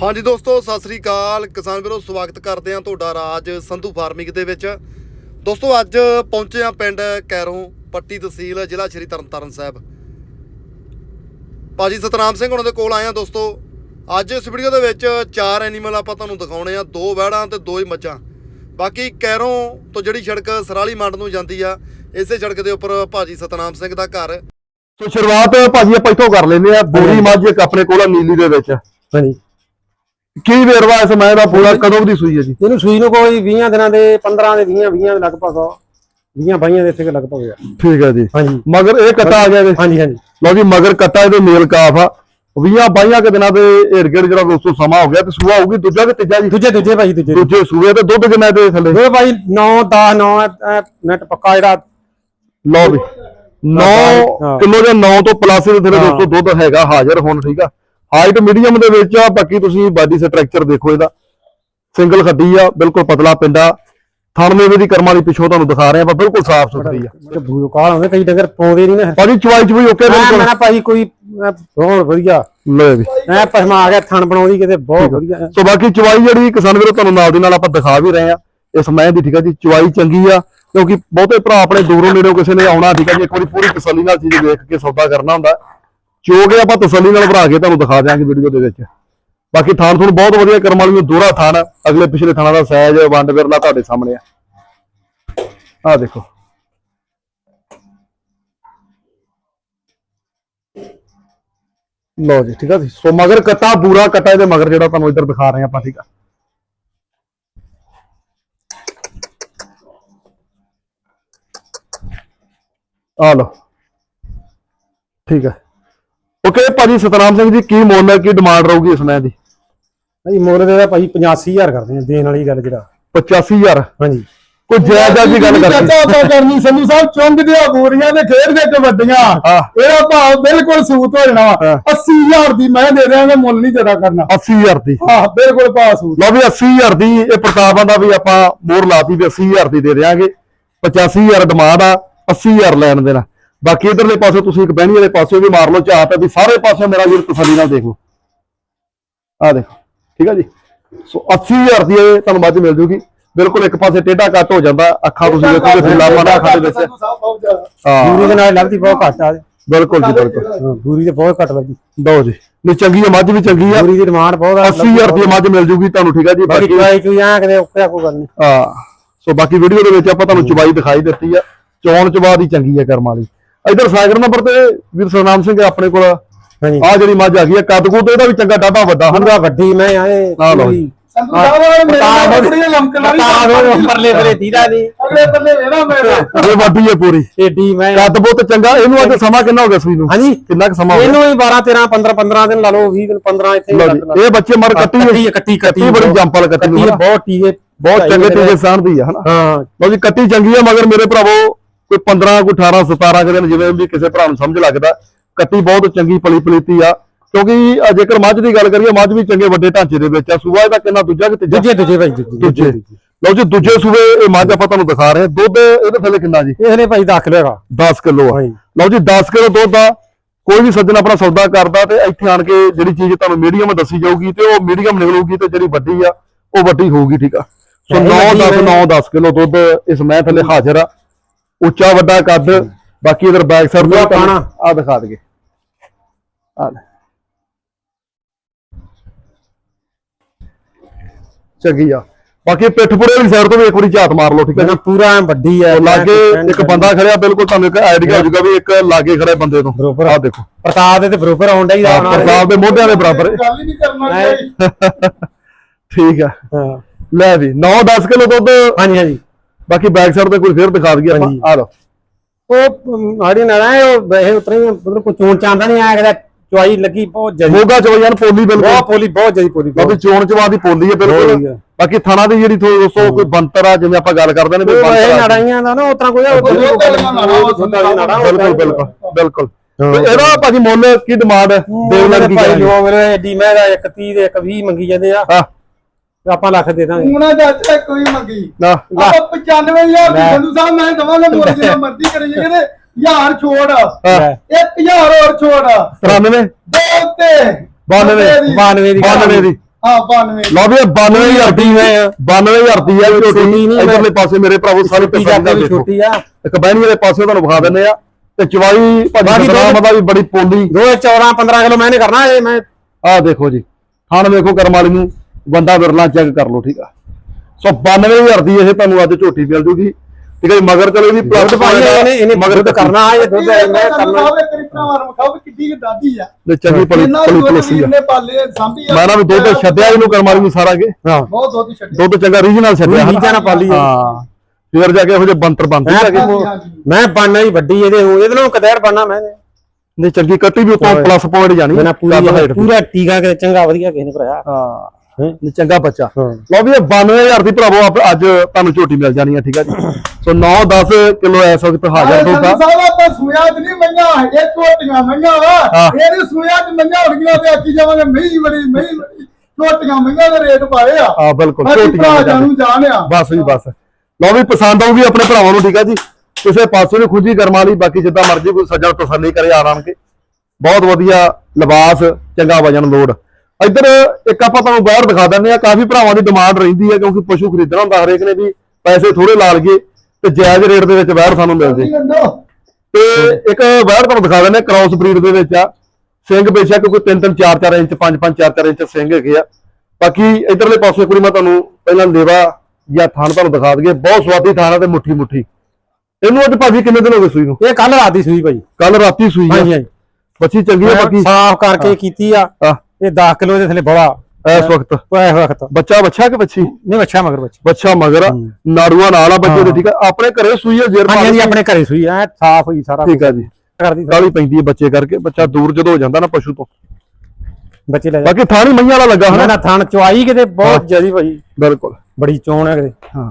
ਹਾਂਜੀ ਦੋਸਤੋ ਸਤਿ ਸ੍ਰੀ ਅਕਾਲ। ਕਿਸਾਨ ਵੀਰੋ ਸਵਾਗਤ ਕਰਦੇ ਹਾਂ ਤੁਹਾਡਾ ਰਾਜ ਸੰਧੂ ਫਾਰਮਿੰਗ ਦੇ ਵਿੱਚ। ਦੋਸਤੋ ਅੱਜ ਪਹੁੰਚੇ ਹਾਂ ਪਿੰਡ ਕੈਰੋਂ ਪੱਟੀ ਤਹਿਸੀਲ ਜ਼ਿਲ੍ਹਾ ਸ਼੍ਰੀ ਤਰਨਤਾਰਨ ਸਾਹਿਬ। ਭਾਜੀ ਸਤਨਾਮ ਸਿੰਘ ਉਹਨਾਂ ਦੇ ਕੋਲ ਆਏ ਹਾਂ ਦੋਸਤੋ। ਅੱਜ ਇਸ ਵੀਡੀਓ ਦੇ ਵਿੱਚ ਚਾਰ ਐਨੀਮਲ ਆਪਾਂ ਤੁਹਾਨੂੰ ਦਿਖਾਉਣੇ ਆ ਦੋ ਵਹਿੜਾਂ ਤੇ ਦੋ ਹੀ ਮੱਝਾਂ। ਬਾਕੀ ਕੈਰੋਂ ਤੋਂ ਜਿਹੜੀ ਸੜਕ ਸਰਾਲੀ ਮੰਡ ਨੂੰ ਜਾਂਦੀ ਆ ਇਸੇ ਸੜਕ ਦੇ ਉੱਪਰ ਭਾਜੀ ਸਤਨਾਮ ਸਿੰਘ ਦਾ ਘਰ। ਸੋ ਸ਼ੁਰੂਆਤ ਭਾਜੀ ਆਪਾਂ ਇੱਥੋਂ ਕਰ ਲੈਂਦੇ ਆ ਬੋਰੀ ਮੱਝ ਇੱਕ ਆਪਣੇ ਕੋਲ ਆ ਨੀਲੀ ਦੇ ਵਿੱਚ। ਹਾਂਜੀ। ਕੀ ਵੇਰਵਾ ਇਸ ਮੈਂ ਦਾ ਪੂਰਾ ਕਦੋਂ ਦੀ ਸੂਈ ਹੈ ਜੀ? ਇਹਨੂੰ ਸੂਈ ਨੂੰ ਕੋਈ 20 ਦਿਨਾਂ ਦੇ 15 ਦੇ 20 20 ਦੇ ਲਗਭਗ 20 22 ਦੇ ਇੱਥੇ ਕੁ ਲਗਭਗ ਆ। ਠੀਕ ਹੈ ਜੀ। ਹਾਂਜੀ। ਮਗਰ ਇਹ ਕੱਟਾ ਆ ਗਿਆ ਇਹਦੇ ਹਾਂਜੀ ਹਾਂਜੀ। ਲਓ ਜੀ ਮਗਰ ਕੱਟਾ ਇਹਦੇ ਮੇਲ ਕਾਫ ਆ। 20 22 ਕੇ ਦਿਨਾਂ ਦੇ ਏਰਗੜ ਜਿਹੜਾ ਦੋਸਤੋ ਸਮਾਂ ਹੋ ਗਿਆ ਤੇ ਸੂਆ ਹੋਊਗੀ ਦੂਜਾ ਕਿ ਤੀਜਾ ਜੀ? ਦੂਜੇ ਦੂਜੇ ਭਾਈ ਦੂਜੇ। ਦੂਜੇ ਸੂਏ ਤੇ ਦੁੱਧ ਕਿੰਨਾ ਇਹਦੇ ਥੱਲੇ? ਇਹ ਭਾਈ 9 10 9 ਨੈਟ ਪੱਕਾ ਜਿਹੜਾ। ਲਓ ਵੀ 9 ਹਾਂ। ਕਿਲੋ ਦੇ 9 ਤੋਂ ਪਲੱਸ ਦੇ ਥੱਲੇ। ਦੋਸਤੋ ਦੁੱਧ ਹੈਗਾ ਹਾਜ਼ਰ ਹੁਣ ਠੀਕ ਆ। ਹਾਈਟ ਮੀਡੀਅਮ ਦੇ ਵਿੱਚ ਆ ਬਾਕੀ ਤੁਸੀਂ ਬਾਡੀ ਸਟਰਕਚਰ ਦੇਖੋ ਇਹਦਾ। ਸਿੰਗਲ ਖੱਡੀ ਆ ਬਿਲਕੁਲ ਪਤਲਾ ਪਿੰਡਾ ਥਣ ਮੇਵੇ ਦੀ ਕਰਮਾਂ ਦੀ ਪਿੱਛੋਂ ਤੁਹਾਨੂੰ ਦਿਖਾ ਰਹੇ ਆਪਾਂ ਬਿਲਕੁਲ ਸਾਫ਼ ਸੁਥਰੀ ਆ। ਤੇ ਬੂਰ ਕਾਲ ਹੁੰਦੇ ਕਈ ਡੰਗਰ ਪਾਉਂਦੇ ਨਹੀਂ ਨਾ। ਭਾਜੀ ਚਵਾਈ ਚਵਾਈ ਓਕੇ ਮੈਂ ਬਿਲਕੁਲ। ਮੈਂ ਭਾਈ ਕੋਈ ਐਂ ਬਹੁਤ ਵਧੀਆ। ਲੈ ਵੀ। ਐ ਪਸਮਾ ਆ ਗਿਆ ਥਣ ਬਣਾਉਂਦੀ ਕਿਤੇ ਬਹੁਤ ਵਧੀਆ। ਸੋ ਬਾਕੀ ਚਵਾਈ ਜਿਹੜੀ ਕਿਸਾਨ ਵੀਰੋ ਤੁਹਾਨੂੰ ਨਾਲ ਦੀ ਨਾਲ ਆਪਾਂ ਦਿਖਾ ਵੀ ਰਹੇ ਆ। ਇਸ ਮੈਂ ਦੀ ਠੀਕ ਆ ਜੀ ਚਵਾਈ ਚੰਗੀ ਆ ਕਿਉਂਕਿ ਬਹੁਤੇ ਭਰਾ ਆਪਣੇ ਦੂਰੋਂ ਨੇੜੋਂ ਕਿਸੇ ਨੇ ਆਉਣਾ ਠੀਕ ਆ ਜੀ ਇੱਕ ਵਾਰੀ ਪੂਰੀ ਤਸੱਲੀ ਨਾਲ ਚੀਜ਼ ਵੇਖ ਕੇ ਸੌਦਾ ਕਰਨਾ ਹੁੰਦਾ। ਚੋ ਕੇ ਆਪਾਂ ਤਸੱਲੀ ਨਾਲ ਭਰਾ ਕੇ ਤੁਹਾਨੂੰ ਦਿਖਾ ਦਿਆਂਗੇ ਵੀਡੀਓ ਦੇ ਵਿੱਚ। ਬਾਕੀ ਥਾਣ ਤੁਹਾਨੂੰ ਬਹੁਤ ਵਧੀਆ ਕਰਮ ਵਾਲੀ ਨੂੰ ਦੋਹਰਾ ਥਾਣ ਅਗਲੇ ਪਿਛਲੇ ਥਾਣਾ ਦਾ ਸਾਈਜ਼ ਵੰਡ ਵਿਰਲਾ ਤੁਹਾਡੇ ਸਾਹਮਣੇ ਆ। ਆ ਦੇਖੋ। ਲਓ ਜੀ, ਠੀਕ ਆ ਜੀ। ਸੋ ਮਗਰ ਕੱਟਾ ਪੂਰਾ ਕੱਟਾ ਇਹਦੇ ਮਗਰ ਜਿਹੜਾ ਤੁਹਾਨੂੰ ਇੱਧਰ ਦਿਖਾ ਰਹੇ ਆ ਆਪਾਂ, ਠੀਕ ਆ। ਆ ਲਓ। ਠੀਕ ਹੈ ਓਕੇ ਭਾਜੀ ਸਤਨਾਮ ਸਿੰਘ ਜੀ ਕੀ ਮੁੱਲ ਹੈ ਕੀ ਡਿਮਾਂਡ ਰਹੂਗੀ ਇਸ ਮੈਂ ਦੀ? ਭਾਈ ਮੁੱਲ ਦੇ ਦਾ ਭਾਈ 85000 ਕਰਦੇ ਆ ਦੇਣ ਵਾਲੀ ਗੱਲ ਜਿਹੜਾ। 85000 ਹਾਂਜੀ। ਕੋਈ ਜਾਇਜ਼ਾ ਦੀ ਗੱਲ ਕਰਨੀ। ਚਾਚਾ ਆਪਾਂ ਕਰਨੀ ਸੰਧੂ ਸਾਹਿਬ ਚੁੰਗਦੇ ਆ ਬੋਰੀਆਂ ਦੇ ਖੇਡ ਦੇ ਕਬੱਡੀਆਂ। ਇਹਦਾ ਭਾਅ ਬਿਲਕੁਲ ਸੂਤ ਹੋ ਜਾਣਾ ਵਾ। ਹਾਂ। 80000 ਦੀ ਮੈਂ ਦੇ ਦਿਆਂਗਾ ਮੁੱਲ ਨਹੀਂ ਜਰਾ ਕਰਨਾ। 80000 ਦੀ। ਹਾਂ ਬਿਲਕੁਲ ਭਾਅ ਸੂਤ। ਲਓ ਵੀ 80000 ਦੀ ਇਹ ਪ੍ਰਤਾਪਾਂ ਦਾ ਵੀ ਆਪਾਂ ਮੋਹਰ ਲਾਤੀ ਵੀ 80000 ਦੀ ਦੇ ਦੇਾਂਗੇ 85000 ਡਿਮਾਂਡ ਆ 80000 ਲੈਣ ਦੇਣਾ। ਬਾਕੀ ਇਧਰਲੇ ਪਾਸੇ ਤੁਸੀਂ ਇੱਕ ਬਹਿਣੀ ਵਾਲੇ ਪਾਸੇ ਵੀ ਮਾਰ ਲਓ ਝਾਤ ਵੀ ਸਾਰੇ ਪਾਸੇ ਮੇਰਾ ਵੀਰ ਤਸੱਲੀ ਨਾਲ ਦੇਖ ਲਓ। ਆ ਦੇਖੋ ਠੀਕ ਆ ਜੀ? ਸੋ 80000 ਦੀ ਇਹ ਤੁਹਾਨੂੰ ਮੱਝ ਮਿਲ ਜੂਗੀ। ਬਿਲਕੁਲ ਇੱਕ ਪਾਸੇ ਟੇਢਾ ਕੱਟ ਹੋ ਜਾਂਦਾ ਅੱਖਾਂ ਤੁਸੀਂ ਦੇਖੋਗੇ ਫਿੱਲਾ ਮਾੜਾ ਅੱਖਾਂ ਦੇ ਵਿੱਚ ਹਾਂ। ਬੂਰੀ ਦੇ ਨਾਲ ਲੱਗਦੀ ਬਹੁਤ ਘੱਟ ਆ ਬਿਲਕੁਲ ਜੀ ਬਿਲਕੁਲ। ਹਾਂ, ਬੂਰੀ ਤੇ ਬਹੁਤ ਘੱਟ ਲੱਗਦੀ। ਲਓ ਜੀ ਨਹੀਂ ਚੰਗੀ ਹੈ ਮੱਝ ਵੀ ਚੰਗੀ ਆ। ਬੂਰੀ ਦੀ ਡਿਮਾਂਡ ਬਹੁਤ ਆ 80000 ਦੀ ਮੱਝ ਮਿਲ ਜੂਗੀ ਤੁਹਾਨੂੰ ਠੀਕ ਆ ਜੀ? ਬਾਕੀ ਬਾਕੀ ਚੁਆਈ ਚੁਈ ਆ ਕਦੇ ਉੱਪਰ ਕੋਈ ਗੱਲ ਨਹੀਂ। ਹਾਂ। ਸੋ ਬਾਕੀ ਵੀਡੀਓ ਦੇ ਵਿੱਚ ਆਪਾਂ ਤੁਹਾਨੂੰ ਚੁਬਾਈ ਦਿਖਾਈ ਦਿੱਤੀ ਆ। ਚੌਣ ਚਬਾ ਦੀ ਚੰਗੀ ਆ ਕਰਮ ਵਾਲੀ। ਇਧਰ ਸਾਗਰ ਨੰਬਰ ਤੇ ਵੀਰ ਸਰਨਾਮ ਸਿੰਘ ਆਪਣੇ ਕੋਲ। ਹਾਂਜੀ। ਆ ਜਿਹੜੀ ਮੱਝ ਆ ਗਈ ਆ ਕੱਦ ਕੁੱਦ ਇਹਦਾ ਵੀ ਚੰਗਾ ਡਾਢਾ ਵੱਡਾ ਹਨ। ਹੰਗਾ ਵੱਡੀ ਮੈਂ ਆਏ। ਆ ਲਓ ਜੀ। ਸੰਧੂ ਸਾਹਿਬ ਮੇਰੇ ਕੁੜੀਆਂ ਲਮਕਣਾ ਵੀ ਪਰਲੇ ਪਰਲੇ ਦੀਦਾ ਨਹੀਂ ਅਗਲੇ ਬੱਲੇ ਵੇਣਾ ਮੇਰੇ ਇਹ ਵੱਡੀ ਹੈ ਪੂਰੀ। ਏਡੀ ਮੈਂ ਕੱਦ ਬਹੁਤ ਚੰਗਾ। ਇਹਨੂੰ ਅੱਜ ਸਮਾਂ ਕਿੰਨਾ ਹੋ ਗਿਆ ਸੂਈ ਨੂੰ ਹਾਂਜੀ। ਕਿੰਨਾ ਕੁ ਸਮਾਂ ਹੋ ਗਿਆ? ਇਹਨੂੰ ਹੀ 12 13 15 15 ਦਿਨ ਲਾ ਲਓ 20 ਦਿਨ 15 ਇੱਥੇ ਲਓ ਜੀ, ਇਹ ਬੱਚੇ ਮਰ ਕੱਟੀ ਕੱਟੀ ਕੱਟੀ ਕੱਟੀ ਬੜੀ ਜੰਪਲ ਕੱਟੀ ਕੱਟੀ ਨੂੰ ਹੈ, ਬਹੁਤ ਟੀਏ ਬਹੁਤ ਚੰਗੇ ਚੰਗੇ ਸਾਨ ਦੀ ਆ ਹਨਾ? ਹਾਂ। ਲਓ ਜੀ ਕੱਟੀ ਚੰਗੀ ਆ ਮਗਰ ਮੇਰੇ ਭਰਾਵੋ ਕੋਈ 15 ਕੋਈ 18 17 ਕੁ ਦਿਨ ਜਿਵੇਂ ਵੀ ਕਿਸੇ ਭਰਾ ਨੂੰ ਸਮਝ ਲੱਗਦਾ ਕੱਟੀ ਬਹੁਤ ਚੰਗੀ ਪਲੀ ਪਲੀਤੀ ਆ। ਕਿਉਂਕਿ ਜੇਕਰ ਮੱਝ ਦੀ ਗੱਲ ਕਰੀਏ ਮੱਝ ਵੀ ਚੰਗੇ ਵੱਡੇ ਢਾਂਚੇ ਦੇ ਵਿੱਚ ਆ। ਸੂਆ ਇਹਦਾ ਕਿੰਨਾ ਦੂਜਾ ਕਿ ਤੀਜਾ? ਦੂਜੇ ਦੂਜੇ ਭਾਈ ਦੂਜੇ ਲਓ ਜੀ ਦੂਜੇ ਸੂਬੇ ਇਹ ਮੱਝ ਆਪਾਂ ਤੁਹਾਨੂੰ ਦਿਖਾ ਰਹੇ ਹਾਂ। ਦੁੱਧ ਇਹਦੇ ਥੱਲੇ ਕਿੰਨਾ ਜੀ? ਇਹਨੇ ਭਾਈ ਦਾਖਲ ਹੈਗਾ। 10 ਕਿਲੋ ਆ। ਲਓ ਜੀ 10 ਕਿਲੋ ਦੁੱਧ ਆ। ਕੋਈ ਵੀ ਸੱਜਣ ਆਪਣਾ ਸੌਦਾ ਕਰਦਾ ਤੇ ਇੱਥੇ ਆਣ ਕੇ ਜਿਹੜੀ ਚੀਜ਼ ਤੁਹਾਨੂੰ ਮੀਡੀਅਮ ਦੱਸੀ ਜਾਊਗੀ ਤੇ ਉਹ ਮੀਡੀਅਮ ਨਿਕਲੂਗੀ ਤੇ ਜਿਹੜੀ ਵੱਡੀ ਆ ਉਹ ਵੱਡੀ ਹੋਊਗੀ ਠੀਕ ਆ। ਸੋ ਇਹ 9 ਵੱਡੀ 10 ਹੈ। 9 10 ਕਿਲੋ ਦੁੱਧ ਇਸ ਮੈਂ ਥੱਲੇ ਹਾਜ਼ਰ ਆ। ਉੱਚਾ ਵੱਡਾ ਕੱਦ ਬਾਕੀ ਇਧਰ ਬੈਕ ਸਾਈਡ ਤੇ ਪਾਣਾ। ਆ ਦਿਖਾ ਦਗੇ ਆ ਲੈ। ਚੰਗੀ ਆ। ਬਾਕੀ ਪਿੱਠਪੁਰੇ ਵਾਲੀ ਸਾਈਡ ਤੋਂ ਵੀ ਇੱਕ ਵਾਰੀ ਝਾਤ ਮਾਰ ਲਓ ਠੀਕ ਹੈ ਪੂਰਾ ਐਂ ਵੱਡੀ ਹੈ ਲਾਗੇ ਇੱਕ ਬੰਦਾ ਖੜਿਆ ਬਿਲਕੁਲ ਤੁਹਾਨੂੰ ਇੱਕ ਆਈਡੀਆ ਹੋ ਜਾਊਗਾ ਵੀ ਇੱਕ ਲਾਗੇ ਖੜੇ ਬੰਦੇ ਤੋਂ। ਬਰੋਬਰ। ਆ ਦੇਖੋ। ਪ੍ਰਤਾਪ ਦੇ ਤੇ ਬਰੋਬਰ ਆਉਂਦਾ ਹੀ ਆਹ ਪ੍ਰਤਾਪ ਦੇ ਮੋਢਿਆਂ ਦੇ ਬਰਾਬਰ। ਗੱਲ ਹੀ ਨਹੀਂ ਕਰਨਾ ਠੀਕ ਆ। ਹਾਂ। ਲੈ ਵੀ 9 10 ਕਿਲੋ ਦੁੱਧ ਹਾਂਜੀ ਹਾਂਜੀ। ਬਾਕੀ ਬੈਕ ਸਾਈਡ ਤੇ ਕੋਈ ਫੇਰ ਦਿਖਾ ਦਈਏ ਆਪਾਂ। ਹਾਂਜੀ। ਆ ਲਓ। ਉਹ ਆੜੀ ਨਾਲ ਹੈ ਉਹ ਵੈਸੇ ਉਤਰੇ ਮਤਲਬ ਕੋਈ ਚੋਣ ਚਾਂਦਾ ਨਹੀਂ ਆਇਆ ਕਿਦਾ ਚੁਆਈ ਲੱਗੀ ਬਹੁਤ ਜਲਦੀ ਮੋਗਾ ਚੋਈਆਂ ਪੋਲੀ ਬਿਲਕੁਲ। ਬਹੁਤ ਪੋਲੀ ਬਹੁਤ ਜਲਦੀ ਪੋਲੀ ਬਾਕੀ ਚੋਣ ਚਵਾ ਦੀ ਪੋਲੀ ਹੈ ਬਿਲਕੁਲ। ਬਾਕੀ ਥਾਣਾ ਦੀ ਜਿਹੜੀ ਥੋੜੀ ਦੋਸਤੋ ਕੋਈ ਬੰਤਰ ਆ ਜਿਵੇਂ ਆਪਾਂ ਗੱਲ ਕਰਦੇ ਨੇ ਉਹ ਇਹ ਬੰਤਰ ਆ। ਲੜਾਈਆਂ ਦਾ ਨਾ ਉਤਰਾ ਕੋਈ। ਬਿਲਕੁਲ ਬਿਲਕੁਲ ਬਿਲਕੁਲ। ਇਹਦਾ ਭਾਜੀ ਮੁੱਲ ਕੀ ਡਿਮਾਂਡ ਹੈ? ਦੇਵ ਉਹਨਾਂ ਲੜਕੀ ਭਾਈ ਜੋ ਮੇਰੇ ਐਡੀ ਮੈਂ ਦਾ 1 30 ਦੇ 1 20 ਮੰਗੀ ਜਾਂਦੇ ਆ। ਹਾਂ। ਤੇ ਆਪਾਂ ਲੱਖ ਦੇ ਦਾਂਗੇ। ਉਹਨਾਂ ਦਾ ਚਾਚਾ ਕੋਈ ਮੰਗੀ। ਨਾ। ਆਪਾਂ 95000 ਦੀ। ਸੰਧੂ ਸਾਹਿਬ ਮੈਂ ਦਵਾਂਗਾ ਮੁੱਲ ਜਿਹੜਾ ਮਰਜ਼ੀ ਕਰੀਏ ਕਹਿੰਦੇ ਹਜ਼ਾਰ ਛੋੜ। ਹਾਂ। ਲੈ, 1000 ਹੋਰ ਛੋੜ। 93 ਦੋ ਤੇ। 92 92 ਦੀ 92 ਦੀ। ਹਾਂ 92 ਲਓ ਵੀ ਇਹ 92000 ਦੀ ਹੈ। 92000 ਦੀ ਹੈ ਨਹੀਂ, ਇਧਰਲੇ ਪਾਸੇ ਮੇਰੇ ਭਰਾਵੋ ਸਾਰੀ ਜਾਂਦੇ ਦਾ ਦੇਖੋ। ਛੋਟੀ ਆ। ਇੱਕ ਬਹਿਣੀ ਵਾਲੇ ਪਾਸੇ ਤੁਹਾਨੂੰ ਵਿਖਾ ਦਿੰਦੇ ਆ। ਤੇ ਚਵਾਈ ਭਾਜੀ ਬਾਕੀ ਬਦਾਮ ਦੋ- ਦਾ ਵੀ ਬੜੀ ਪੋਲੀ। ਦੋ 14 15 ਕਿਲੋ ਮੈਨੇ ਕਰਨਾ ਇਹ ਮੈਂ ਆਹ ਦੇਖੋ ਜੀ। ਥਣ ਵੇਖੋ ਕਰਮ ਵਾਲੀ ਨੂੰ। ਬੰਦਾ ਵਿਰਲਾ ਚੈੱਕ ਕਰ ਲਓ ਠੀਕ ਆ? ਸੋ 92000 ਦੀ ਇਹ ਤੁਹਾਨੂੰ ਅੱਜ ਝੋਟੀ ਮਿਲ ਜੂਗੀ। ਠੀਕ ਹੈ ਮਗਰ ਚਲੋ ਇਹਦੀ ਦੁੱਧ ਭਾਈ ਇਹਨੇ ਇਹਨੇ ਮਗਰ ਦੁੱਧ ਕਰਨਾ ਇਹ ਦੁੱਧ ਮੈਂ ਕਰਨਾ। ਸਾਹਿਬ ਤਰੀ ਭਰਾਵਾਂ ਨੂੰ ਖਾਓ ਕਿੱਡੀ ਕੁ ਦਾਦੀ ਆ। ਤੇ ਚੰਗੀ ਪਲੀ ਇਹਨਾਂ ਪਲੀ ਨੂੰ ਪਲਸੀ ਆ। ਨੇ ਪਾਲੇ ਸਾਂਭੀ ਆ। ਮੈਂ ਨਾ ਵੀ ਦੁੱਧ ਛੱਡਿਆ ਇਹਨੂੰ ਕਰਮ ਵਾਲੀ ਨੂੰ ਸਾਰਾ ਕੇ ਹਾਂ। ਬਹੁਤ ਦੁੱਧ ਛੱਡੀ ਦੁੱਧ ਚੰਗਾ ਰੀਜਨਲ ਛੱਡਿਆ ਉਹੀ ਚੀਜ਼ਾਂ ਨਾਲ ਪਾਲੀ ਆ। ਹਾਂ। ਫਿਰ ਜਾ ਕੇ ਇਹੋ ਜਿਹੇ ਬੰਤਰ ਬੰਦੇ ਜਾ ਕੇ। ਮੈਂ ਬਣਨਾ ਹੀ ਵੱਡੀ ਇਹਦੇ ਹੋ ਇਹਦੇ ਨਾਲੋਂ ਕਦੇਰ ਬਣਨਾ ਮੈਂ ਨੇ ਚੰਗੀ ਕੱਟੀ ਵੀ ਉਤੋਂ ਪਲੱਸ ਪੁਆਇੰਟ ਜਾਣੀ। ਪੂਰੀ ਟੀਕਾ ਕੇ ਚੰਗਾ ਵਧੀਆ ਕਿਸੇ ਨੇ ਭਰਾਇਆ ਹਾਂ ਹੈਂ? ਚੰਗਾ ਬੱਚਾ। ਹਾਂ। ਲਓ ਵੀ ਇਹ 92000 ਦੀ ਭਰਾਵੋ ਆਪ- ਅੱਜ ਤੁਹਾਨੂੰ ਝੋਟੀ ਮਿਲ ਜਾਣੀ ਆ ਠੀਕ ਆ ਜੀ। ਸੋ 9-10 ਕਿਲੋ ਇਸ ਵਕਤ ਹਾਜ਼ਰ ਸੰਧੂ ਸਾਹਿਬ ਆਪਾਂ ਸੂਇਆ ਚ ਨਹੀਂ ਮਈਆਂ ਇਹ ਕੋਟੀਆਂ ਮਈਆਂ ਵਾ। ਹਾਂ। ਇਹਦੀ ਸੂਇਆ ਚ ਮਈਆਂ ਹੋਣਗੀਆਂ ਤੇ ਆਖੀ ਜਾਵਾਂਗੇ ਮਹੀਂ ਬੜੀ ਮਹੀਂ ਕੋਟੀਆਂ ਮਈਆਂ ਦੇ ਰੇਟ ਪਾਏ ਆ। ਬਿਲਕੁਲ ਝੋਟੀਆਂ ਮਿਲ ਜਾਣੀਆਂ। ਜਾਣੂ ਜਾਣਿਆ ਬਸ ਜੀ ਬਸ। ਲਓ ਵੀ ਪਸੰਦ ਆਊਗੀ ਆਪਣੇ ਭਰਾਵਾਂ ਨੂੰ ਠੀਕ ਆ ਜੀ। ਕਿਸੇ ਪਾਸੋਂ ਨਹੀਂ ਖੁੱਜੀ ਕਰਮਾ ਲਈ ਬਾਕੀ ਜਿੱਦਾਂ ਮਰਜ਼ੀ ਕੋਈ ਸੱਜਣ ਤਸੱਲੀ ਕਰੇ ਆਰਾਮ ਕੇ। ਬਹੁਤ ਵਧੀਆ ਲਿਬਾਸ ਚੰਗਾ ਵਜਨ ਲੋਡ ਇੱਧਰ ਇੱਕ ਆਪਾਂ ਤੁਹਾਨੂੰ ਬਾਹਰ ਦਿਖਾ ਦਿੰਦੇ ਆ ਕਾਫੀ ਭਰਾਵਾਂ ਦੀ ਡਿਮਾਂਡ ਰਹਿੰਦੀ ਹੈ ਕਿਉਂਕਿ ਪਸ਼ੂ ਖਰੀਦਣਾ ਹੁੰਦਾ ਹਰੇਕ ਨੇ ਵੀ ਪੈਸੇ ਥੋੜੇ ਲਾ ਲਈਏ ਤੇ ਜਾਇਜ਼ ਰੇਟ ਦੇ ਵਿੱਚ ਬਾਹਰ ਸਾਨੂੰ ਮਿਲ ਜੇ। ਤੇ ਇੱਕ ਬਾਹਰ ਤੁਹਾਨੂੰ ਦਿਖਾ ਦਿੰਦੇ ਕ੍ਰਾਸ ਬਰੀਡ ਦੇ ਵਿੱਚ ਆ। ਸਿੰਘ ਬੇਸ਼ੱਕ ਕੋਈ 3 3 4 4 ਇੰਚ 5 5 4 4 ਇੰਚ ਸਿੰਘ ਹੈਗੇ ਆ। ਬਾਕੀ ਇਧਰਲੇ ਪਾਸੇ ਕੋਈ ਮੈਂ ਤੁਹਾਨੂੰ ਪਹਿਲਾਂ ਲੇਵਾ ਜਾਂ ਥਾਣ ਤੁਹਾਨੂੰ ਦਿਖਾ ਦਈਏ। ਬਹੁਤ ਸਵਾਦੀ ਥਾਣ ਆ ਤੇ ਮੁੱਠੀ ਮੁੱਠੀ। ਇਹਨੂੰ ਅੱਜ ਭਾਜੀ ਕਿੰਨੇ ਦਿਨ ਹੋ ਗਏ ਸੂਈ ਨੂੰ? ਇਹ ਕੱਲ ਰਾਤ ਸੂਈ ਭਾਈ ਕੱਲ ਰਾਤੀ ਸੂਈ ਆ। ਹਾਂਜੀ ਹਾਂਜੀ। ਬੱਚੀ ਚੰਗੀ ਆ ਮੈਂ ਬਾਕੀ। ਸਾਫ਼ ਕਰਕੇ ਕੀਤੀ ਆ। ਆ ਇਹ 10 ਕਿਲੋ ਦੇ ਥੱਲੇ ਬੜਾ ਇਸ ਵਕਤ? ਇਸ ਵਕਤ। ਬੱਚਾ ਬੱਚਾ ਕਿ ਬੱਚੀ? ਨਹੀਂ ਬੱਚਾ ਮਗਰ ਬੱਚਾ। ਬੱਚਾ ਮਗਰ ਨਾੜੂਆ ਨਾਲ ਆ ਬੱਚੇ ਦੇ ਠੀਕ ਆ? ਆਪਣੇ ਘਰੇ ਸੂਈ ਆ ਜੇਰ ਹਾਂਜੀ ਆਪਣੇ ਘਰੇ ਸੂਈ ਐਂ ਸਾਫ਼ ਹੋਈ ਸਾਰਾ ਠੀਕ ਆ ਜੀ। ਕਰਦੀ ਕਾਲੀ ਪੈਂਦੀ ਹੈ ਬੱਚੇ ਕਰਕੇ ਬੱਚਾ ਦੂਰ ਜਦੋਂ ਹੋ ਜਾਂਦਾ ਨਾ ਪਸ਼ੂ ਤੋਂ। ਬੱਚੇ ਲੈ ਬਾਕੀ ਥਾਣੀ ਮਈਆਂ ਵਾਲਾ ਲੱਗਾ ਹਨਾ? ਨਾ ਥਣ ਚਵਾਈ ਕਿਤੇ ਬਹੁਤ ਜਿਆਦੀ ਭਾਈ। ਬਿਲਕੁਲ। ਬੜੀ ਚੋਣ ਹੈ ਕਿਤੇ। ਹਾਂ।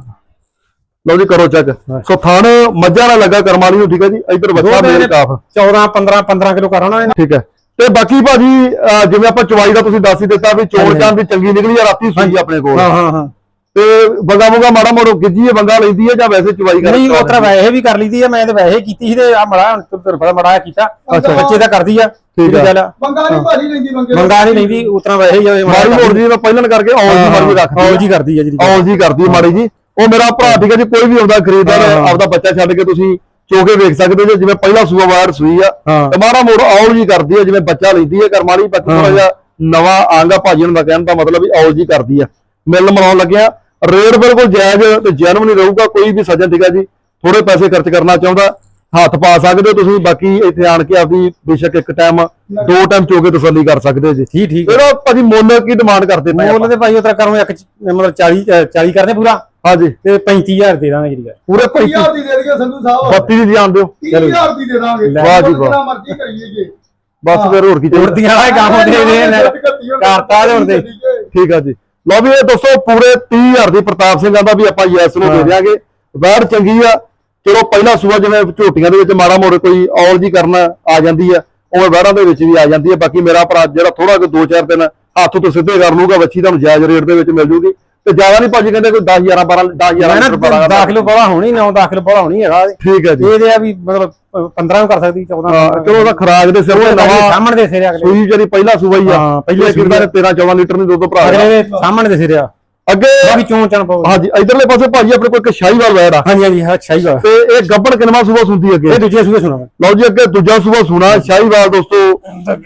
ਲਓ ਜੀ ਕਰੋ ਚੈੱਕ। ਸੋ ਥਣ ਮੱਝਾਂ ਨਾਲ ਲੱਗਾ ਕਰਮਾਲੀ ਨੂੰ ਠੀਕ ਹੈ ਜੀ? ਇੱਧਰ ਬੱਚਾ ਮੇਲ ਕਾਫ। 14 15 15 ਕਿਲੋ ਕਰਾਉਣਾ ਠੀਕ ਹੈ ਤੇ ਬਾਕੀ ਭਾਜੀ ਜਿਵੇਂ ਆਪਾਂ ਚਵਾਈ ਦਾ ਤੁਸੀਂ ਦੱਸ ਹੀ ਦਿੱਤਾ ਵੀ ਚੋਣ ਚਾਂ ਦੀ ਚੰਗੀ ਨਿਕਲੀ ਆ ਰਾਤੀ ਸੂਈ ਆਪਣੇ ਕੋਲ। ਹਾਂ ਹਾਂ ਹਾਂ। ਤੇ ਬੰਗਾ ਮੁੰਗਾ ਮਾੜਾ ਮੋੜੋ ਗਿੱਜੀ ਹੈ ਬੰਗਾ ਲੈਂਦੀ ਹੈ ਜਾਂ ਵੈਸੇ ਚਵਾਈ ਕਰ ਨਹੀਂ ਉਹ ਤਰ੍ਹਾਂ ਵੈਸੇ ਵੀ ਕਰ ਲਈਦੀ ਆ ਮੈਂ ਤੇ ਵੈਸੇ ਕੀਤੀ ਸੀ ਤੇ ਆ ਮੜਾ ਹੁਣ ਤੁਹਾਨੂੰ ਪਤਾ ਮੜਾ ਕੀਤਾ। ਬੱਚੇ ਦਾ ਕਰਦੀ ਆ ਠੀਕ ਆ। ਮੰਗਾ ਨਹੀਂ ਭਾਜੀ ਲੈਂਦੀ ਮੰਗੇ ਮੰਗਾ ਨਹੀਂ ਲੈਂਦੀ ਉਤਰਾ ਵੈਸੇ ਹੀ ਆ, ਮਾੜੀ ਮੋੜ ਜੀ ਮੈਂ ਪਹਿਲਾਂ ਕਰਕੇ ਔਲ ਮਰਜ਼ੀ ਹਾਂ, ਰੱਖਦੀ ਔਲ ਜੀ ਕਰਦੀ ਆ ਜਿਹੜੀ ਔਲ ਜੀ ਕਰਦੀ ਹੈ ਮਾੜੀ ਜੀ ਉਹ ਮੇਰਾ ਭਰਾ ਠੀਕ ਹੈ ਜੀ ਕੋਈ ਵੀ ਆਉਂਦਾ ਖਰੀਦਦਾਰ ਹਾਂ। ਆਪਦਾ ਬੱਚਾ ਛੱਡ ਕੇ ਤੁਸੀਂ ਚੋਕੇ ਵੇਖ ਸਕਦੇ ਹੋ ਜਿਵੇਂ ਪਹਿਲਾ ਸੂਆ ਵਾਰ ਸੂਈ ਆ ਹਾਂ। ਤੇ ਮਾੜਾ ਔਲ ਜੀ ਕਰਦੀ ਹੈ ਜਿਵੇਂ ਬੱਚਾ ਲੈਂਦੀ ਹੈ ਕਰਮਾਲੀ ਬਾਕੀ ਥੋੜਾ ਜਿਹਾ ਨਵਾਂ ਆਂਗਾ ਭਾਜੀ ਨੂੰ ਦਾ ਕਹਿਣ ਦਾ ਮਤਲਬ ਵੀ ਔਲ ਜੀ ਕਰਦੀ ਆ। ਮਿਲ ਮਲਾਉਣ ਲੱਗਿਆ ਰੇਟ ਬਿਲਕੁਲ ਜਾਇਜ਼ ਤੇ ਜੈਨੂਨ ਨਹੀਂ ਰਹੂਗਾ ਕੋਈ ਵੀ ਸੱਜਣ ਠੀਕ ਜੀ ਥੋੜੇ ਪੈਸੇ ਖਰਚ ਕਰਨਾ ਚਾਹੁੰਦਾ ਹੱਥ ਪਾ ਸਕਦੇ ਹੋ ਤੁਸੀਂ ਬਾਕੀ ਇੱਥੇ ਆਣ ਕੇ ਆਪਦੀ ਬੇਸ਼ੱਕ ਇੱਕ ਟਾਈਮ ਦੋ ਟਾਈਮ ਚੋਕੇ ਤਸੱਲੀ ਕਰ ਸਕਦੇ ਹੋ ਜੀ। ਠੀਕ ਠੀਕ ਫਿਰ ਭਾਜੀ ਮੁੱਲ ਕੀ ਡਿਮਾਂਡ ਕਰਦੇ ਪਏ ਮੁੱਲ ਆਪਾਂ? ਤੇ ਭਾਈ ਉਤਰਾ ਕਰੂੰ ਇੱਕ ਚ- ਮਤਲਬ 40 ਅ, 40 ਕਰਦੇ ਪੂਰਾ। ਹਾਂਜੀ। ਤੇ 35000 ਦੇ ਦਾਂਗੇ ਗੱਲ। ਪੂਰੇ 35 30000 ਦੀ ਦੇ ਦਈਏ ਸੰਧੂ ਸਾਹਿਬ। 32 ਦੀ ਜਾਣ ਦਿਓ। 30000 ਦੀ ਦੇ ਦਾਂਗੇ। ਵਾਹ ਜੀ ਵਾਹ। ਜਿੰਨਾ ਮਰਜ਼ੀ ਕਰੀਏ ਜੀ। ਬਸ ਫਿਰ ਹੋਰ ਕੀ ਚਾਹੀਦਾ। ਉੜਦੀਆਂ ਵਾਲਾ ਕੰਮ ਦੇ ਦੇ ਕਰਤਾ ਦੇ ਹੁਣ ਦੇ ਠੀਕ ਆ ਜੀ। ਲਓ ਵੀ ਇਹ ਦੋਸਤੋ ਪੂਰੇ 30000 ਦੀ ਪ੍ਰਤਾਪ ਸਿੰਘਾਂ ਦਾ ਵੀ ਆਪਾਂ ਯੈਸ ਨੂੰ ਦੇ ਦਿਆਂਗੇ। ਵੈੜ ਚੰਗੀ ਆ। ਚਲੋ ਪਹਿਲਾ ਸੂਆ ਜਿਵੇਂ ਝੋਟੀਆਂ ਦੇ ਵਿੱਚ ਮਾੜਾ ਮੋੜ ਕੋਈ ਔਲ ਜੀ ਕਰਨਾ ਆ ਜਾਂਦੀ ਆ ਉਵੇਂ ਵੈੜਾਂ ਦੇ ਵਿੱਚ ਵੀ ਆ ਜਾਂਦੀ ਆ। ਬਾਕੀ ਮੇਰਾ ਭਰਾ ਜਿਹੜਾ ਥੋੜਾ ਕੁ 2-4 ਦਿਨ ਹੱਥ ਤੋਂ ਸਿੱਧੇ ਕਰ ਲੂਗਾ ਬੱਚੀ ਤੁਹਾਨੂੰ ਜਾਇਜ਼ ਰੇਟ ਦੇ ਵਿੱਚ ਮਿਲ ਜੂਗੀ। ਤੇ ਜ਼ਿਆਦਾ ਨਹੀਂ ਭਾਜੀ ਕਹਿੰਦੇ ਕੋਈ 10 11 12 10 11 ਮੈਂ ਨਾ ਲੀਟਰ ਪਾਲਾਂਗਾ। 10 ਕਿਲੋ ਬੜਾ ਹੋਣੀ 9 10 ਕਿਲੋ ਬੜਾ ਹੋਣੀ ਹੈਗਾ ਠੀਕ ਹੈ ਜੀ। ਇਹਦੇ ਆ ਵੀ ਮਤਲਬ 15 ਵੀ ਕਰ ਸਕਦੀ 14 ਹਾਂ, ਚਲੋ ਉਹਦਾ ਖਰਾਜ ਦੇ ਸਿਰ ਤੇ ਨਵਾਂ ਸਾਹਮਣੇ ਦੇ ਸਿਰ ਅਗਲੇ। ਸੂਈ ਜਿਹੜੀ ਪਹਿਲਾ ਸੂਆ ਹੀ ਆ ਪਹਿਲੀ ਪਹਿਲੇ ਕਿਰਦਾ ਨੇ 13 14 ਲੀਟਰ ਦੀ ਦੁੱਧ ਭਰਾ ਅਗਲੇ ਦੇ ਸਾਹਮਣੇ ਦੇ ਸਿਰ ਆ। ਅੱਗੇ ਬਾਕੀ ਚੋਣ ਚਣ ਪਾਓ ਹਾਂਜੀ ਇਧਰਲੇ ਪਾਸੇ ਭਾਜੀ ਆਪਣੇ ਕੋਲ ਇੱਕ ਸ਼ਾਹੀਵਾਲ ਵੈੜ ਆ। ਹਾਂਜੀ ਹਾਂਜੀ ਹਾਂ ਸ਼ਾਹੀ ਵਾ ਤੇ ਇਹ ਗੱਬੜ ਕਿਨਵਾ ਸੂਆ ਸੁਣਦੀ ਅੱਗੇ? ਇਹ ਦੂਜੇ ਸੂਏ ਸੁਣਾ ਲਓ ਜੀ ਅੱਗੇ ਦੂਜਾ ਸੂਆ ਸੁਣਾ। ਸ਼ਾਹੀਵਾਲ ਦੋਸਤੋ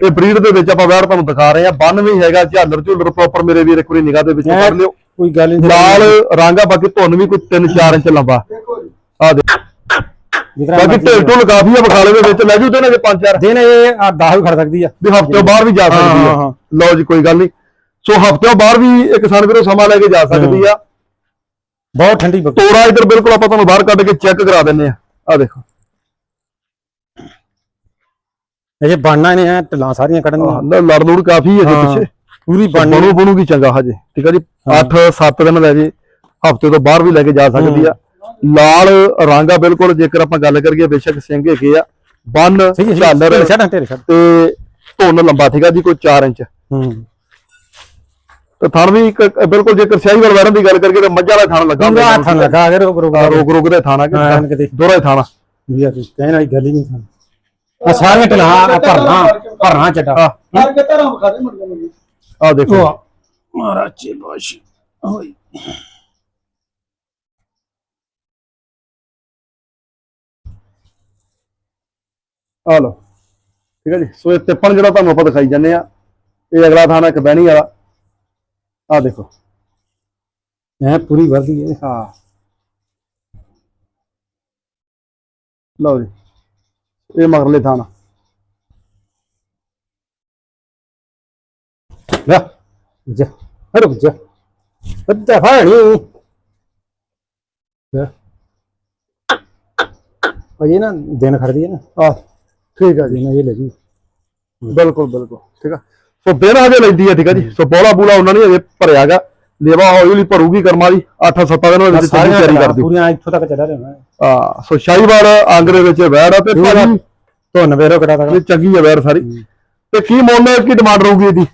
ਇਹ ਬਰੀਡ ਦੇ ਵਿੱਚ ਆਪਾਂ ਵੈੜ ਤੁਹਾਨੂੰ ਦਿਖਾ ਰਹੇ ਆ 92 ਹੈਗਾ ਝਾਲਰ ਝੁੱਲਰ ਪ੍ਰੋਪਰ ਮੇਰੇ ਵੀਰ ਇੱਕ ਵਾਰੀ ਨਿਗਾਹ ਦੇ ਵਿੱਚ ਕਰ ਲਿਓ। ਕੋਈ ਗੱਲ ਨਹੀਂ ਲਾਲ ਰੰਗ ਆ ਬਾਕੀ ਧੁੰਨ ਵੀ ਕੋਈ 3-4 ਇੰਚ ਲੰਬਾ। ਆ ਦੇ ਬਾਕੀ ਢਿੱਲ ਢੁੱਲ ਕਾਫੀ ਆ ਬਖਾਲੇ ਦੇ ਵਿੱਚ। ਲੈ ਜੂ ਤੇ ਨਾ ਜੇ 5-4 ਦਿਨ ਇਹ ਆ 10 ਵੀ ਖੜ ਸਕਦੀ ਆ। ਵੀ ਹਫ਼ਤੇ ਬਾਹਰ ਵੀ ਜਾ ਸਕਦੀ ਆ। ਲਓ ਜੀ ਕੋਈ ਗੱਲ ਨਹੀਂ। ਸੋ ਹਫ਼ਤੇ ਬਾਹਰ ਵੀ ਇੱਕ ਕਿਸਾਨ ਵੀਰੋ ਸਮਾਂ ਲੈ ਕੇ ਜਾ ਸਕਦੀ ਆ। ਬਹੁਤ ਠੰਡੀ ਬੱਕਰੀ। ਤੋੜਾ ਇਧਰ ਬਿਲਕੁਲ ਆਪਾਂ ਤੁਹਾਨੂੰ ਬਾਹਰ ਕੱਢ ਕੇ ਚੈੱਕ ਕਰਾ ਦਿੰਨੇ ਆ। ਆ ਦੇਖੋ। ਇਹ ਬਣਨਾ ਇਹਨੇ ਐ ਢਲਾਂ ਸਾਰੀਆਂ ਕੱਢਣੀਆਂ ਨਾ ਲੜ ਲੂੜ ਕਾਫੀ ਹੈ। ਪਿੱਛੇ। ਪੂਰੀ ਬਣਨੀ ਬਣੂ ਬਣੂਗੀ ਚੰਗਾ ਹਜੇ। ਠੀਕ ਆ ਜੀ? 8-7 ਦਿਨ ਲੈ ਜੇ ਹਫ਼ਤੇ ਤੋਂ ਬਾਹਰ ਵੀ ਲੈ ਕੇ ਜਾ ਸਕਦੀ ਆ। ਲਾਲ ਰੰਗ ਆ ਬਿਲਕੁਲ ਜੇਕਰ ਆਪਾਂ ਗੱਲ ਕਰੀਏ ਬੇਸ਼ੱਕ ਸਿੰਘ ਹੈਗੇ ਆ। ਬੰਨ ਝਾਲਰ ਤੇ ਧੁੰਨ ਲੰਬਾ ਠੀਕ ਆ ਜੀ? ਕੋਈ 4 ਇੰਚ। ਹੂੰ। ਤੇ ਥਣ ਵੀ ਇੱਕ ਬਿਲਕੁਲ ਜੇਕਰ ਸਿਆਹੀ ਵਾਲ ਵੈਰਾਂ ਦੀ ਗੱਲ ਕਰੀਏ ਤੇ ਮੱਝਾਂ ਵਾਲਾ ਥਣ ਲੱਗਾ ਗੰਗਾ ਹੱਥ ਲਗਾ ਕੇ ਰੋਕ ਰੋਕ ਰੋਕ ਰੋਕ ਦੇ ਥਾਣਾ ਕਿ। ਕਿਤੇ। ਦੋਰਾ ਥਾਣਾ ਵੀ ਆ ਕਹਿਣ ਵਾਲੀ ਗੱਲ ਹੀ ਨਹੀਂ ਥਾਂ ਆ ਸਾਰੀਆਂ ਢਲਾਂ ਆ ਭਰਨਾ ਭਰਨਾ ਚੱਡਾ। ਆ ਹਰ ਕੇ ਤਰ੍ਹਾਂ ਵਿਖਾ ਦੇ ਮੁੰਡੇ ਨੂੰ? ਆ ਦੇਖੋ। ਮਹਾਰਾਜ ਜੀ ਬਾਸ਼ ਹੋਈ ਆ ਠੀਕ ਹੈ ਜੀ। ਸੋ ਇਹ ਤਿੱਪਣ ਜਿਹੜਾ ਤੁਹਾਨੂੰ ਆਪਾਂ ਦਿਖਾਈ ਜਾਂਦੇ ਆ। ਇਹ ਅਗਲਾ ਥਾਣਾ ਇੱਕ ਬਹਿਣੀ ਵਾਲਾ। ਆ ਦੇਖੋ। ਐ ਪੂਰੀ ਵਰਦੀ ਹੈ। ਹਾਂ। ਲਓ ਜੀ। ਇਹ ਮਗਰਲੇ ਥਾਣਾ ਲੈ ਜਾ। ਰੁਕ ਜਾ। ਬੱਦਾ ਫਾਣੀ ਅਜੇ ਨਾ ਦਿਨ ਖੜਦੀ ਹੈ ਨਾ। ਆ ਠੀਕ ਆ ਜੀ। ਦਿਨ ਇਹ ਲੱਗੀ ਬਿਲਕੁਲ ਬਿਲਕੁਲ। ਠੀਕ ਆ। ਸੋ ਦਿਨ ਹਜੇ ਲੈਂਦੀ ਆ ਠੀਕ ਆ ਜੀ। ਸੋ ਬੋਲਾ ਬੂਲਾ ਉਹਨਾਂ ਨੇ ਹਜੇ ਭਰਿਆਗਾ। ਲੇਵਾ ਹੌਲੀ ਭਰੂਗੀ ਕਰਮਾਂ ਦੀ। 8-7 ਦਿਨਾਂ ਵਿੱਚ ਚੰਗੀ ਤਿਆਰੀ ਕਰ ਦਿਓ ਪੂਰੀਆਂ ਇੱਥੋਂ ਤੱਕ ਚੜਾ ਰਹਿਣਾ ਆ ਸੋ ਸ਼ਾਹੀਵਾਲ ਦੇ ਵਿੱਚ ਵੈੜ ਆ ਤੇ ਭਾਜੀ ਧੁੰਨ ਵੇਰੋ ਕਿਹੜਾ ਤੱਕ ਚੰਗੀ ਆ ਵੈੜ ਸਾਰੀ। ਤੇ ਕੀ ਮੁੱਲ ਕੀ ਡਿਮਾਂਡ ਰਹੂਗੀ ਇਹਦੀ?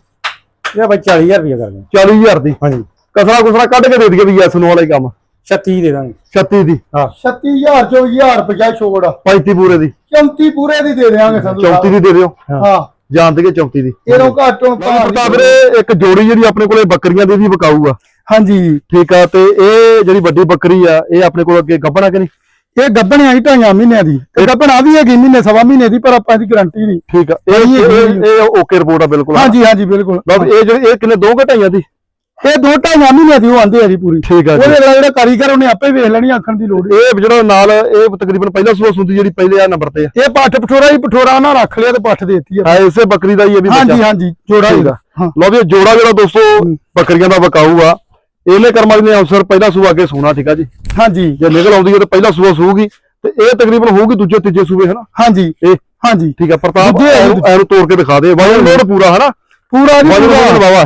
ਇਹ ਬਾਈ 40000 ਰੁਪਏ ਕਰਦੇ 40000 ਦੀ। ਹਾਂਜੀ। ਕਸਰਾ ਕੁਸਰਾ ਕੱਢ ਕੇ ਦੇ ਦਈਏ ਵੀ ਯੈਸ ਨੂੰ ਵਾਲਾ ਹੀ ਕੰਮ। 36 ਦੇ ਦਾਂਗੇ। 36 ਦੀ। ਹਾਂ। 36000 ਚੋਂ 1000 ਰੁਪਇਆ ਛੋੜ। 35 ਪੂਰੇ ਦੀ। 34 ਪੂਰੇ ਦੀ ਦੇ ਦੇਵਾਂਗੇ ਸੰਧੂ 34 ਸਾਹਿਬ ਦੀ ਦੇ ਦਿਓ। ਹਾਂ। ਜਾਣ ਦੇ 34 ਦੀ। ਇਹਨੂੰ ਘੱਟ ਪਤਾ ਵੀਰੇ ਇੱਕ ਜੋੜੀ ਜਿਹੜੀ ਆਪਣੇ ਕੋਲੇ ਬੱਕਰੀਆਂ ਦੀ ਵੀ ਵਿਕਾਊ ਆ ਹਾਂਜੀ। ਠੀਕ ਆ ਤੇ ਇਹ ਜਿਹੜੀ ਵੱਡੀ ਬੱਕਰੀ ਆ ਇਹ ਆਪਣੇ ਕੋਲ ਅੱਗੇ ਗੱਭਣਾ ਕਿ ਨਹੀਂ? ਇਹ ਆਈ ਢਾਈਆਂ ਮਹੀਨਿਆਂ ਦੀ। ਤੇ ਗੱਬਣ ਆ ਵੀ ਹੈਗੀ ਮਹੀਨੇ ਸਵਾ ਮਹੀਨੇ ਦੀ ਪਰ ਆਪਾਂ ਦੀ ਗਾਰੰਟੀ ਨਹੀਂ। ਠੀਕ ਆ ਇਹ ਇਹ ਓਕੇ ਰਿਪੋਰਟ ਆ ਬਿਲਕੁਲ। ਹਾਂਜੀ ਹਾਂਜੀ ਬਿਲਕੁਲ। ਵੀ ਇਹ ਜਿਹੜੀ ਇਹ ਕਿੰਨੇ ਦੋ ਘਟਾਈਆਂ ਦੀ? ਇਹ ਦੋ ਢਾਈਆਂ ਮਹੀਨਿਆਂ ਦੀ ਉਹ ਆਂਦੇ ਆ ਜੀ ਪੂਰੀ। ਠੀਕ ਆ ਉਹਦੇ ਜੀ ਅਗਲਾ ਜਿਹੜਾ ਕਾਰੀਗਰ ਉਹਨੇ ਆਪੇ ਵੇਖ ਲੈਣੀ ਆਖਣ ਦੀ ਲੋੜ ਇਹ ਜਿਹੜਾ ਨਾਲ ਇਹ ਤਕਰੀਬਨ ਪਹਿਲਾ ਸੂਆ ਸੁੰਦੀ ਜਿਹੜੀ ਪਹਿਲੇ ਆ ਨੰਬਰ ਤੇ ਆ। ਇਹ ਪੱਠ ਪਠੋਰਾ ਹੀ ਪਠੋਰਾ ਉਹਨਾਂ ਰੱਖ ਲਿਆ ਤੇ ਪੱਠ ਦੇਤੀ ਆ। ਆ ਇਸੇ ਬੱਕਰੀ ਦਾ ਹੀ ਇਹ ਵੀ ਹਾਂਜੀ ਬੱਚਾ। ਹਾਂਜੀ ਜੋੜਾ ਠੀਕ ਹੀ ਹਾਂ। ਲਓ ਵੀ ਜੋੜਾ ਜਿਹੜਾ ਦੋਸਤੋ ਬੱਕਰੀਆਂ ਦਾ ਵਿਕਾਊ ਆ। ਇਹਨੇ ਕਰਮਾਂ ਨੇ ਅਫਸਰ ਪਹਿਲਾ ਸੂਆ ਅੱਗੇ ਸੋਣਾ ਠੀਕ ਆ ਜੀ? ਹਾਂਜੀ। ਜੇ ਨਿਕਲ ਆਉਂਦੀ ਹੈ ਤਾਂ ਪਹਿਲਾ ਸੂਆ ਸੂਗੀ ਤੇ ਇਹ ਤਕਰੀਬਨ ਹੋਊਗੀ ਦੂਜੇ ਤੀਜੇ ਸੂਏ ਹਨਾ? ਹਾਂਜੀ। ਇਹ। ਹਾਂਜੀ। ਠੀਕ ਆ ਪ੍ਰਤਾਪ। ਐਨੂੰ ਤੋੜ ਕੇ ਦਿਖਾ ਦੇ। ਵਜਨ ਲੋਡ ਪੂਰਾ ਹਨਾ? ਪੂਰਾ ਜੀ ਪੂਰਾ। ਆ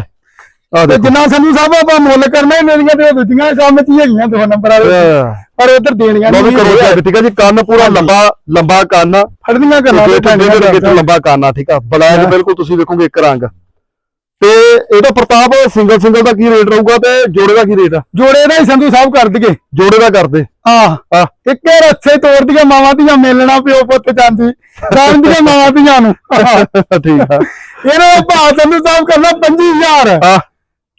ਤੇ ਜਿੰਨਾ ਸੰਧੂ ਸਾਹਿਬ ਆਪਾਂ ਮੁੱਲ ਕਰਨਾ ਹੀ ਮੇਰੀਆਂ ਤੇ ਦੂਜੀਆਂ ਸਾਹਮਣੇ ਹੀ ਹੈਗੀਆਂ ਦੋ ਨੰਬਰ ਵਾਲੇ ਪਰ ਉਧਰ ਦੇਣੀਆਂ ਨਹੀਂ ਕਰੋ check, ਠੀਕ ਆ ਜੀ ਕੰਨ ਪੂਰਾ ਲੰਬਾ ਲੰਬਾ ਕੰਨ। ਫੜਦੀਆਂ ਗੱਲਾਂ ਤੇ ਲੰਬਾ ਕੰਨ ਆ ਠੀਕ ਆ? ਬਲੈਕ ਬਿਲਕੁਲ ਤੁਸੀਂ ਵੇਖੋਗੇ ਇੱਕ ਰੰਗ। ਤੇ ਇਹਦਾ ਪ੍ਰਤਾਪ ਸਿੰਗਲ ਸਿੰਗਲ ਦਾ ਕੀ ਰੇਟ ਰਹੂਗਾ ਤੇ ਜੋੜੇ ਦਾ ਕੀ ਰੇਟ ਆ? ਜੋੜੇ ਦਾ ਹੀ ਸੰਧੂ ਸਾਹਿਬ ਕਰ ਦਈਏ। ਜੋੜੇ ਦਾ ਕਰਦੇ ਆਹ ਇੱਕੇ ਰੱਥੇ ਤੋੜਦੀਆਂ ਮਾਵਾਂ ਦੀਆਂ ਮੇਲਣਾ ਪਿਓ ਪੁੱਤ ਜਾਂਦੀ। ਜਾਂਦੀਆਂ ਮਾਵਾਂ ਦੀਆਂ ਨੂੰ। ਠੀਕ ਆ। ਇਹਨਾਂ ਦਾ ਭਾਅ ਸੰਧੂ ਸਾਹਿਬ ਕਰਨਾ 25000 ਆ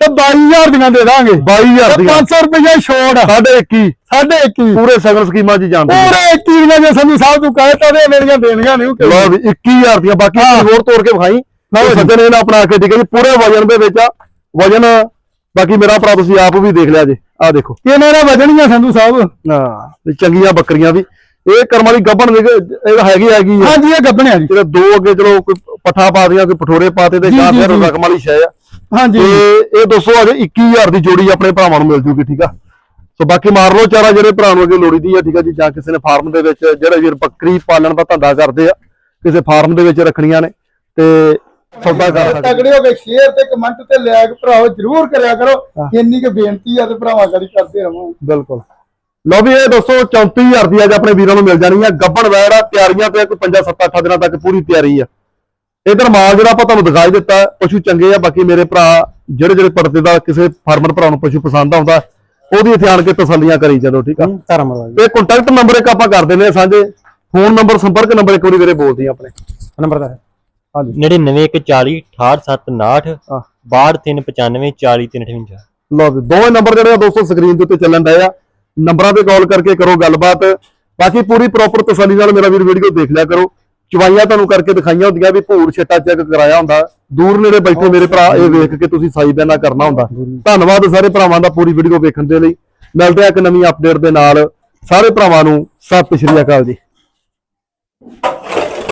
ਤੇ 22000 ਦੀਆਂ ਦੇ ਦਾਂਗੇ। 22000 ਤੇ ਦੀ 500 ਰੁਪਏ ਛੋੜ। ਸਾਢੇ 21 ਸਾਢੇ 21 ਪੂਰੇ ਸਗਨ ਸਕੀਮਾਂ 'ਚ ਜਾਂਦੇ ਨੇ। ਪੂਰੇ 21 ਦੀਆਂ ਜੇ ਸੰਧੂ ਸਾਹਿਬ ਤੂੰ ਕਹੇ ਤਾਂ ਇਹ ਮੇਰੀਆਂ ਦੇਣੀਆਂ ਨਹੀਂ ਲਓ ਵੀ 21000 ਦੀਆਂ ਬਾਕੀ ਤੁਸੀਂ ਹੋਰ ਤੋੜ ਕੇ ਵਿਖਾਈ। ਲਓ ਸੱਜਣ ਇਹਨਾਂ ਆਪਣਾ ਕੇ ਠੀਕ ਹੈ ਜੀ ਪੂਰੇ ਵਜਨ ਦੇ ਵਿੱਚ ਆ। ਵਜਨ ਬਾਕੀ ਮੇਰਾ ਭਰਾ ਤੁਸੀਂ ਆਪ ਵੀ ਦੇਖ ਲਿਆ ਜੇ। ਆ ਦੇਖੋ। ਇਹਨਾਂ ਦਾ ਵਜਨ ਹੀ ਸੰਧੂ ਸਾਹਿਬ। ਹਾਂ ਤੇ ਚੰਗੀਆਂ ਬੱਕਰੀਆਂ ਵੀ। ਇਹ ਕਰਮਾਂ ਗੱਭਣ ਦੀ ਇਹ ਹੈਗੀ ਹੈਗੀ ਹਾਂਜੀ ਇਹ ਗੱਬਣਿਆ ਜੀ। ਜਿਹੜੇ ਦੋ ਅੱਗੇ ਚਲੋ ਕੋਈ ਪੱਠਾ ਪਾ ਦਿਆਂ ਕੋਈ ਪਠੋਰੇ ਪਾਤੇ ਤੇ ਜੀ, ਜਾਂ ਜੀ, ਫਿਰ ਜੀ। ਰਕਮ ਵਾਲੀ ਸ਼ੈ ਆ। ਹਾਂਜੀ। ਤੇ ਇਹ ਦੋਸਤੋ ਅਜੇ 21000 ਦੀ ਜੋੜੀ ਆਪਣੇ ਭਰਾਵਾਂ ਨੂੰ ਮਿਲ ਜੂਗੀ ਠੀਕ ਆ? ਸੋ ਬਾਕੀ ਮਾਰ ਲਓ ਚਾਰਾ ਜਿਹੜੇ ਭਰਾ ਨੂੰ ਅੱਗੇ ਲੋੜੀ ਦੀ ਆ ਠੀਕ ਆ ਜੀ ਜਾਂ ਕਿਸੇ ਨੇ ਫਾਰਮ ਦੇ ਵਿੱਚ ਜਿਹੜੇ ਵੀਰ ਬੱਕਰੀ ਪਾਲਣ ਦਾ ਧੰਦਾ ਕਰਦੇ ਆ ਕਿਸੇ ਫਾਰਮ ਦੇ ਵਿੱਚ ਰੱਖਣੀਆਂ ਨੇ ਤੇ ਸੌਦਾ ਕਰ ਸਕਦੇ ਤਗੜੇ ਹੋ ਕੇ ਸ਼ੇਅਰ ਤੇ ਕਮੈਂਟ ਤੇ ਲਾਇਕ ਭਰਾਓ ਜਰੂਰ ਕਰਿਆ ਕਰੋ। ਇੰਨੀ ਕੁ ਬੇਨਤੀ ਆ ਤੇ ਭਰਾਵਾਂ ਗੜੀ ਕਰਦੇ ਰਵਾਂ ਬਿਲਕੁਲ। ਲਓ ਵੀ ਇਹ ਦੋਸਤੋ 34000 ਦੀ ਅੱਜ ਆਪਣੇ ਵੀਰਾਂ ਨੂੰ ਮਿਲ ਜਾਣੀ ਆ। ਗੱਬਣ ਵੈੜ ਆ ਤਿਆਰੀਆਂ ਤੇ ਕੋਈ 5 7 8 ਦਿਨਾਂ ਤੱਕ ਪੂਰੀ ਤਿਆਰੀ ਆ। ਇਧਰ ਮਾਲ ਜਿਹੜਾ ਆਪਾਂ ਤੁਹਾਨੂੰ ਦਿਖਾਈ ਦਿੱਤਾ ਪਸ਼ੂ ਚੰਗੇ ਆ ਬਾਕੀ ਮੇਰੇ ਭਰਾ ਜਿਹੜੇ ਜਿਹੜੇ ਪੜਦੇ ਦਾ ਕਿਸੇ ਫਾਰਮਰ ਭਰਾ ਨੂੰ ਪਸ਼ੂ ਪਸੰਦ ਆਉਂਦਾ ਉਹਦੀ ਇੱਥੇ ਆਣ ਕੇ ਤਸੱਲੀਆਂ ਕਰੀ ਚਲੋ ਠੀਕ ਆ? ਧਰਮ ਵਾਲਾ ਇਹ ਕੰਟੈਕਟ ਨੰਬਰ ਇੱਕ ਆਪਾਂ ਕਰ ਦਿੰਦੇ ਆ ਸਾਂਝੇ। ਫੋਨ ਨੰਬਰ ਸੰਪਰਕ ਨੰਬਰ ਇੱਕ ਵਾਰੀ ਵੀਰੇ ਬੋਲਦੀ ਆਪਣੇ। ਨੰਬਰ ਦਾ 99 140 ਹਾਂ। 68 62 395 40 358 ਲਓ ਵੀ ਦੋਵੇਂ ਨੰਬਰ ਜਿਹੜੇ ਆ ਦੋਸਤੋ ਸਕਰੀਨ ਦੇ ਉੱਤੇ ਚੱਲਣ ਡਏ ਆ। ਨੰਬਰਾਂ ਤੇ ਕਾਲ ਕਰਕੇ ਕਰੋ ਗੱਲਬਾਤ। ਬਾਕੀ ਪੂਰੀ ਪ੍ਰੋਪਰ ਤਸੱਲੀ ਨਾਲ ਮੇਰਾ ਵੀਰ ਵੀਡੀਓ ਦੇਖ ਲਿਆ ਕਰੋ। ਚਵਾਈਆਂ ਤੁਹਾਨੂੰ ਕਰਕੇ ਦਿਖਾਈਆਂ ਹੁੰਦੀਆਂ ਵੀ ਭੂਰ ਛਟਾ ਚੈੱਕ ਕਰਾਇਆ ਹੁੰਦਾ। ਦੂਰ ਨੇੜੇ ਬੈਠੇ ਮੇਰੇ ਭਰਾ, ਇਹ ਵੇਖ ਕੇ ਤੁਸੀਂ ਸਾਈ ਬੈਨਾ ਕਰਨਾ ਹੁੰਦਾ। ਧੰਨਵਾਦ ਸਾਰੇ ਭਰਾਵਾਂ ਦਾ ਪੂਰੀ ਵੀਡੀਓ ਵੇਖਣ ਦੇ ਲਈ। ਮਿਲਦੇ ਆ ਇੱਕ ਨਵੀਂ ਅਪਡੇਟ ਦੇ ਨਾਲ। ਸਾਰੇ ਭਰਾਵਾਂ ਨੂੰ ਸਤਿ ਸ਼੍ਰੀ ਅਕਾਲ ਜੀ।